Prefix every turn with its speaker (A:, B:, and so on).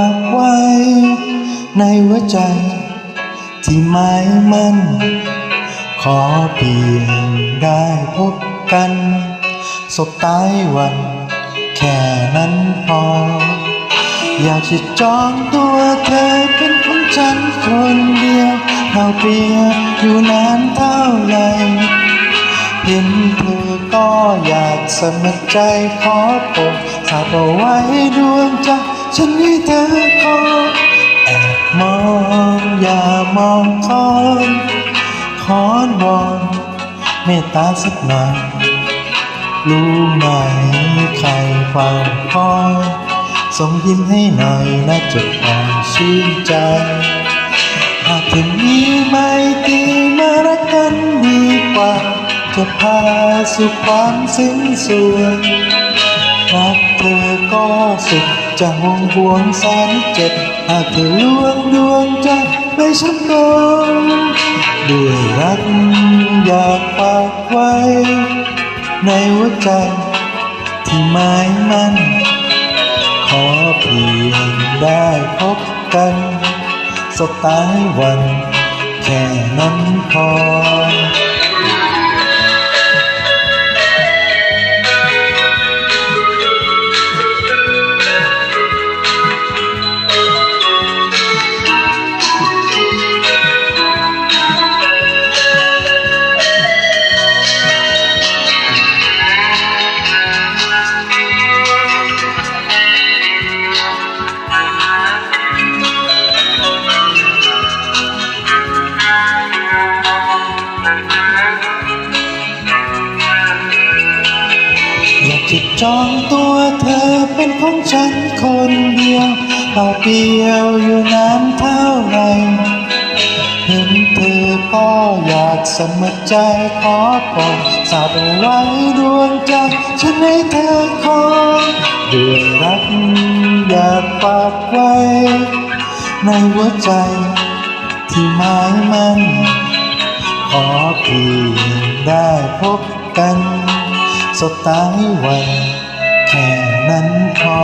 A: ากไว้ ในหัวใจที่หมายมั่น ขอเพียงได้พบกัน สบตายวัน แค่นั้นพอ อยากจะจองตัวเธอเป็นของฉันคนเดียวเราเปียอยู่นานเท่าไหร่เห็นเธอก็อยากสมัครใจขอปกสาบเอาไว้ดวงใจ ฉันให้เธอขอแอบมองอย่ามองคอนขอนวอนเมตตาสักหน่อยรู้ไหมใครเฝ้าคอยส่งยิ้มให้หน่อยนะจดอ่อนชื่นใจหากถึงนี้ไม่ตีมารักกันดีกว่า จะพาสู่ความสิ้นส่วนรัก เธอก็สุดจะห่วงห่วงแสนเจ็บหากเธอลวงดวงใจไม่ช้ำกงด้วยรักอยากฝากไว้ ในหัวใจที่หมายมั่นขอเพียงได้พบกันสบตาให้วัน แค่นั้นพอ จองตัวเธอเป็นของฉันคนเดียวเราเดียวอยู่นานเท่าไหรเห็นเธอก็อยากสมัครใจขอปองสาบเอาไว้ดวงใจฉันให้เธอขอเด้วยรักอยากฝากไว้ ในหัวใจที่หมายมั่นขอเพียงได้พบกัน สบตาให้วันแค่นั้นพอ